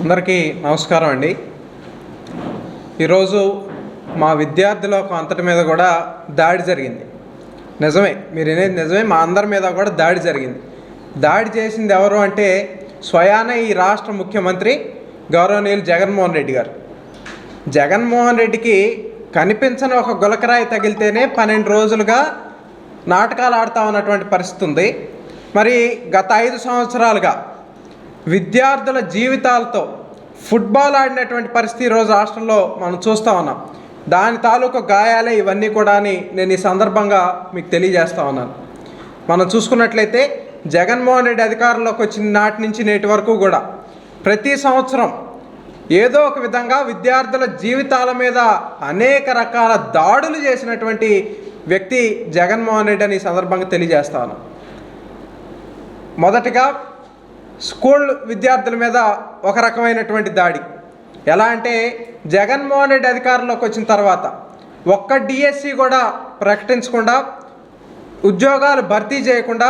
అందరికీ నమస్కారం అండి. ఈరోజు మా విద్యార్థుల అంతటి మీద కూడా దాడి జరిగింది. నిజమే మీరు అనేది నిజమే మా అందరి మీద కూడా దాడి జరిగింది. దాడి చేసింది ఎవరు అంటే స్వయాన ఈ రాష్ట్ర ముఖ్యమంత్రి గౌరవనీయులు జగన్మోహన్ రెడ్డి గారు. జగన్మోహన్ రెడ్డికి కనిపించని ఒక గులకరాయి తగిలితేనే పన్నెండు రోజులుగా నాటకాలు ఆడుతా ఉన్నటువంటి పరిస్థితి ఉంది. మరి గత ఐదు సంవత్సరాలుగా విద్యార్థుల జీవితాలతో ఫుట్బాల్ ఆడినటువంటి పరిస్థితి ఈరోజు రాష్ట్రంలో మనం చూస్తూ ఉన్నాం. దాని తాలూకు గాయాలే ఇవన్నీ కూడా అని నేను ఈ సందర్భంగా మీకు తెలియజేస్తా ఉన్నాను. మనం చూసుకున్నట్లయితే జగన్మోహన్ రెడ్డి అధికారంలోకి వచ్చిన నాటి నుంచి నేటి వరకు కూడా ప్రతి సంవత్సరం ఏదో ఒక విధంగా విద్యార్థుల జీవితాల మీద అనేక రకాల దాడులు చేసినటువంటి వ్యక్తి జగన్మోహన్ రెడ్డి అని ఈ సందర్భంగా తెలియజేస్తా ఉన్నాను. మొదటగా స్కూల్ విద్యార్థుల మీద ఒక రకమైనటువంటి దాడి. ఎలా అంటే జగన్మోహన్ రెడ్డి అధికారంలోకి వచ్చిన తర్వాత ఒక్క డిఎస్సి కూడా ప్రకటించకుండా ఉద్యోగాలు భర్తీ చేయకుండా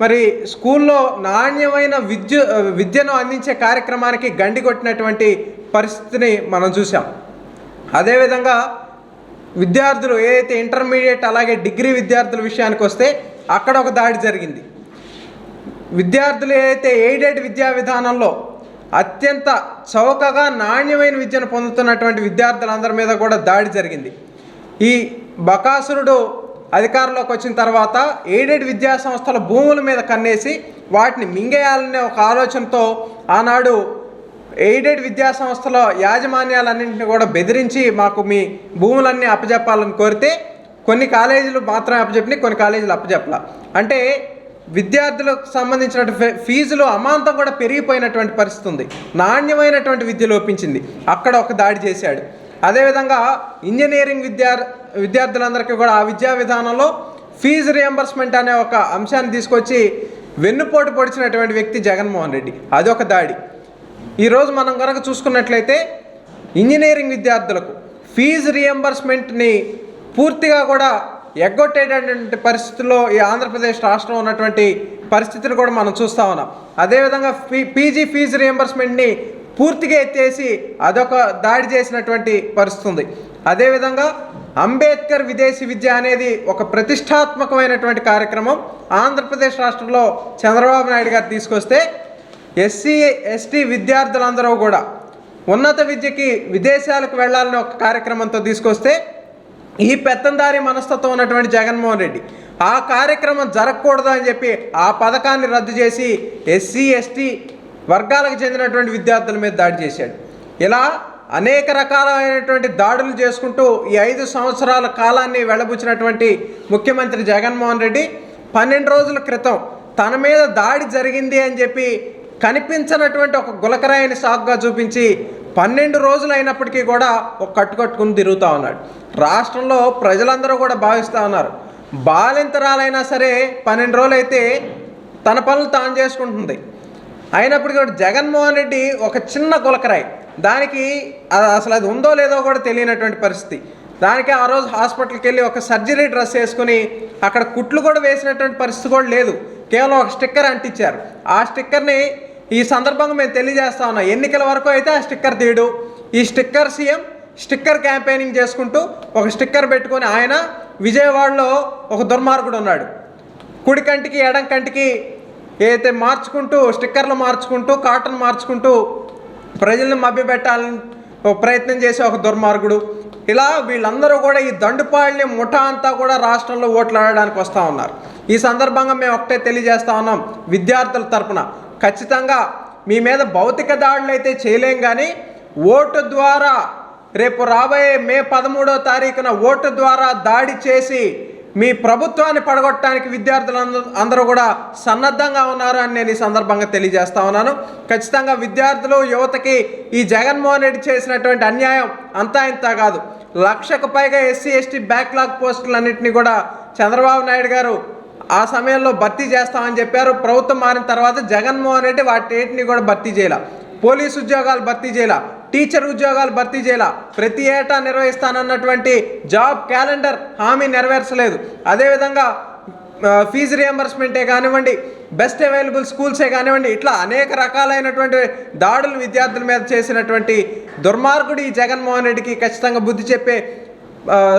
మరి స్కూల్లో నాణ్యమైన విద్య విద్యను అందించే కార్యక్రమానికి గండి కొట్టినటువంటి పరిస్థితిని మనం చూసాం అదేవిధంగా విద్యార్థులు ఏదైతే ఇంటర్మీడియట్ అలాగే డిగ్రీ విద్యార్థుల విషయానికి వస్తే అక్కడ ఒక దాడి జరిగింది. విద్యార్థులు ఏదైతే ఎయిడెడ్ విద్యా విధానంలో అత్యంత చౌకగా నాణ్యమైన విద్యను పొందుతున్నటువంటి విద్యార్థులందరి మీద కూడా దాడి జరిగింది. ఈ బకాసురుడు అధికారంలోకి వచ్చిన తర్వాత ఎయిడెడ్ విద్యా సంస్థల భూముల మీద కన్నేసి వాటిని మింగేయాలనే ఒక ఆలోచనతో ఆనాడు ఎయిడెడ్ విద్యా సంస్థల యాజమాన్యాలన్నింటినీ కూడా బెదిరించి మాకు మీ భూములన్నీ అప్పజెప్పాలని కోరితే కొన్ని కాలేజీలు మాత్రమే అప్పచెప్పినాయి కొన్ని కాలేజీలు అప్పచెప్పల అంటే విద్యార్థులకు సంబంధించిన ఫీజులు అమాంతం కూడా పెరిగిపోయినటువంటి పరిస్థితి ఉంది. నాణ్యమైనటువంటి విద్య లోపించింది. అక్కడ ఒక దాడి చేశాడు. అదేవిధంగా ఇంజనీరింగ్ విద్యా విద్యార్థులందరికీ కూడా ఆ విద్యా విధానంలో ఫీజు రియంబర్స్మెంట్ అనే ఒక అంశాన్ని తీసుకొచ్చి వెన్నుపోటు పొడిచినటువంటి వ్యక్తి జగన్మోహన్ రెడ్డి. అదొక దాడి. ఈరోజు మనం కనుక చూసుకున్నట్లయితే ఇంజనీరింగ్ విద్యార్థులకు ఫీజు రియంబర్స్మెంట్ని పూర్తిగా కూడా ఎగ్గొట్టేటటువంటి పరిస్థితుల్లో ఈ ఆంధ్రప్రదేశ్ రాష్ట్రం ఉన్నటువంటి పరిస్థితిని కూడా మనం చూస్తూ ఉన్నాం. అదేవిధంగా పీ పీజీ ఫీజు రియంబర్స్మెంట్ని పూర్తిగా ఎత్తేసి అదొక దాడి చేసినటువంటి పరిస్థితి ఉంది. అదేవిధంగా అంబేద్కర్ విదేశీ విద్య అనేది ఒక ప్రతిష్టాత్మకమైనటువంటి కార్యక్రమం ఆంధ్రప్రదేశ్ రాష్ట్రంలో చంద్రబాబు నాయుడు గారు తీసుకొస్తే ఎస్సీ ఎస్టీ విద్యార్థులందరూ కూడా ఉన్నత విద్యకి విదేశాలకు వెళ్ళాలని ఒక కార్యక్రమంతో తీసుకొస్తే ఈ పెత్తందారి మనస్తత్వం ఉన్నటువంటి జగన్మోహన్ రెడ్డి. ఆ కార్యక్రమం జరగకూడదు అని చెప్పి ఆ పథకాన్ని రద్దు చేసి ఎస్సీ ఎస్టీ వర్గాలకు చెందినటువంటి విద్యార్థుల మీద దాడి చేశాడు. ఇలా అనేక రకాలైనటువంటి దాడులు చేసుకుంటూ ఈ ఐదు సంవత్సరాల కాలాన్ని వెళ్ళబుచ్చినటువంటి ముఖ్యమంత్రి జగన్మోహన్ రెడ్డి పన్నెండు రోజుల క్రితం తన మీద దాడి జరిగింది అని చెప్పి కనిపించనటువంటి ఒక గులకరాయిని సాకుగా చూపించి పన్నెండు రోజులు అయినప్పటికీ కూడా ఒక కట్టుకట్టుకుని తిరుగుతూ ఉన్నాడు. రాష్ట్రంలో ప్రజలందరూ కూడా భావిస్తూ ఉన్నారు. బాలింతరాలైనా సరే పన్నెండు రోజులు అయితే తన పనులు తాను చేసుకుంటుంది. అయినప్పటికీ కూడా జగన్మోహన్ రెడ్డి ఒక చిన్న గులకరాయి దానికి అసలు అది ఉందో లేదో కూడా తెలియనటువంటి పరిస్థితి. దానికి ఆ రోజు హాస్పిటల్కి వెళ్ళి ఒక సర్జరీ డ్రెస్ వేసుకుని అక్కడ కుట్లు కూడా వేసినటువంటి పరిస్థితి కూడా లేదు. కేవలం ఒక స్టిక్కర్ అంటించారు. ఆ స్టిక్కర్ని ఈ సందర్భంగా మేము తెలియజేస్తా ఉన్నాం ఎన్నికల వరకు అయితే ఆ స్టిక్కర్ తీయడు. ఈ స్టిక్కర్ సీఎం స్టిక్కర్ క్యాంపెయినింగ్ చేసుకుంటూ ఒక స్టిక్కర్ పెట్టుకొని ఆయన విజయవాడలో ఒక దుర్మార్గుడు ఉన్నాడు. కుడి కంటికి ఎడం కంటికి ఏదైతే మార్చుకుంటూ స్టిక్కర్లు మార్చుకుంటూ కాటన్ మార్చుకుంటూ ప్రజలను మభ్యపెట్టాలని ఒక ప్రయత్నం చేసే ఒక దుర్మార్గుడు. ఇలా వీళ్ళందరూ కూడా ఈ దండుపాళ్ళని ముఠా అంతా కూడా రాష్ట్రంలో ఓట్లాడడానికి వస్తూ ఉన్నారు. ఈ సందర్భంగా మేము ఒకటే తెలియజేస్తా ఉన్నాం విద్యార్థుల తరపున ఖచ్చితంగా మీ మీద భౌతిక దాడులు అయితే చేయలేం కానీ ఓటు ద్వారా రేపు రాబోయే మే పదమూడో తారీఖున ఓటు ద్వారా దాడి చేసి మీ ప్రభుత్వాన్ని పడగొట్టడానికి విద్యార్థులు అందరూ కూడా సన్నద్ధంగా ఉన్నారు అని నేను ఈ సందర్భంగా తెలియజేస్తా ఉన్నాను. ఖచ్చితంగా విద్యార్థులు యువతకి ఈ జగన్మోహన్ రెడ్డి చేసినటువంటి అన్యాయం అంతా ఇంత కాదు. లక్షకు పైగా ఎస్సీ ఎస్టీ బ్యాక్లాగ్ పోస్టులన్నింటినీ కూడా చంద్రబాబు నాయుడు గారు ఆ సమయంలో భర్తీ చేస్తామని చెప్పారు. ప్రభుత్వం మారిన తర్వాత జగన్మోహన్ రెడ్డి వాటిని కూడా భర్తీ చేయాల. పోలీస్ ఉద్యోగాలు భర్తీ చేయాల. టీచర్ ఉద్యోగాలు భర్తీ చేయాల. ప్రతి ఏటా నిర్వహిస్తానన్నటువంటి జాబ్ క్యాలెండర్ హామీ నెరవేర్చలేదు. అదేవిధంగా ఫీజు రియంబర్స్మెంటే కానివ్వండి బెస్ట్ అవైలబుల్ స్కూల్సే కానివ్వండి ఇట్లా అనేక రకాలైనటువంటి దాడులు విద్యార్థుల మీద చేసినటువంటి దుర్మార్గుడు ఈ జగన్మోహన్ రెడ్డికి ఖచ్చితంగా బుద్ధి చెప్పే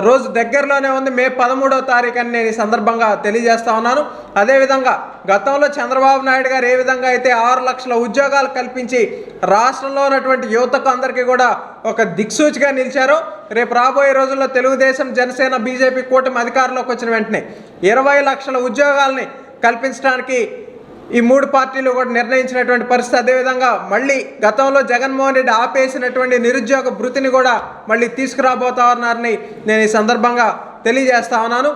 రోజు దగ్గరలోనే ఉంది. మే పదమూడవ తారీఖు అని నేను ఈ సందర్భంగా తెలియజేస్తా ఉన్నాను. అదేవిధంగా గతంలో చంద్రబాబు నాయుడు గారు ఏ విధంగా అయితే ఆరు లక్షల ఉద్యోగాలు కల్పించి రాష్ట్రంలో ఉన్నటువంటి యువతకు అందరికీ కూడా ఒక దిక్సూచిగా నిలిచారో రేపు రాబోయే రోజుల్లో తెలుగుదేశం జనసేన బీజేపీ కూటమి అధికారంలోకి వచ్చిన వెంటనే ఇరవై లక్షల ఉద్యోగాల్ని కల్పించడానికి ఈ మూడు పార్టీలు కూడా నిర్ణయించినటువంటి పరిస్థితి అదేవిధంగా మళ్ళీ గతంలో జగన్మోహన్ రెడ్డి ఆపేసినటువంటి నిరుద్యోగ భృతిని కూడా మళ్ళీ తీసుకురాబోతా ఉన్నారని నేను ఈ సందర్భంగా తెలియజేస్తా ఉన్నాను.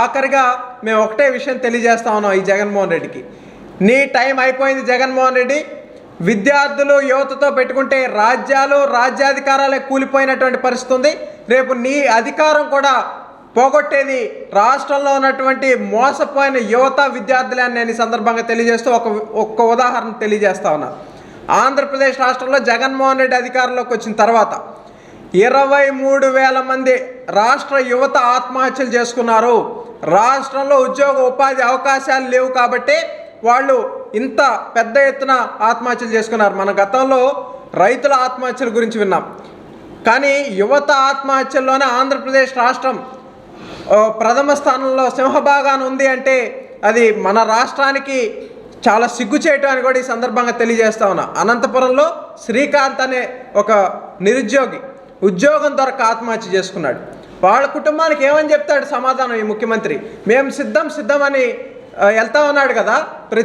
ఆఖరిగా మేము ఒకటే విషయం తెలియజేస్తా ఉన్నాం ఈ జగన్మోహన్ రెడ్డికి. నీ టైం అయిపోయింది జగన్మోహన్ రెడ్డి. విద్యార్థులు యువతతో పెట్టుకుంటే రాజ్యాలు రాజ్యాధికారాలే కూలిపోయినటువంటి పరిస్థితి ఉంది. రేపు నీ అధికారం కూడా పోగొట్టేది రాష్ట్రంలో ఉన్నటువంటి మోసపోయిన యువత విద్యార్థులే అని నేను ఈ సందర్భంగా తెలియజేస్తూ ఒక ఒక్క ఉదాహరణ తెలియజేస్తా ఉన్నా. ఆంధ్రప్రదేశ్ రాష్ట్రంలో జగన్మోహన్ రెడ్డి అధికారంలోకి వచ్చిన తర్వాత ఇరవై మూడు వేల మంది రాష్ట్ర యువత ఆత్మహత్యలు చేసుకున్నారు. రాష్ట్రంలో ఉద్యోగ ఉపాధి అవకాశాలు లేవు కాబట్టి వాళ్ళు ఇంత పెద్ద ఎత్తున ఆత్మహత్యలు చేసుకున్నారు. మన గతంలో రైతుల ఆత్మహత్యల గురించి విన్నాం. కానీ యువత ఆత్మహత్యల్లోనే ఆంధ్రప్రదేశ్ రాష్ట్రం ప్రథమ స్థానంలో సింహభాగాన ఉంది అంటే అది మన రాష్ట్రానికి చాలా సిగ్గుచేటు అని కూడా ఈ సందర్భంగా తెలియజేస్తా ఉన్నా. అనంతపురంలో శ్రీకాంత్ అనే ఒక నిరుద్యోగి ఉద్యోగం దొరక ఆత్మహత్య చేసుకున్నాడు. వాళ్ళ కుటుంబానికి ఏమని చెప్తాడు సమాధానం ఈ ముఖ్యమంత్రి? మేము సిద్ధం సిద్ధం అని వెళ్తా ఉన్నాడు కదా ప్రతి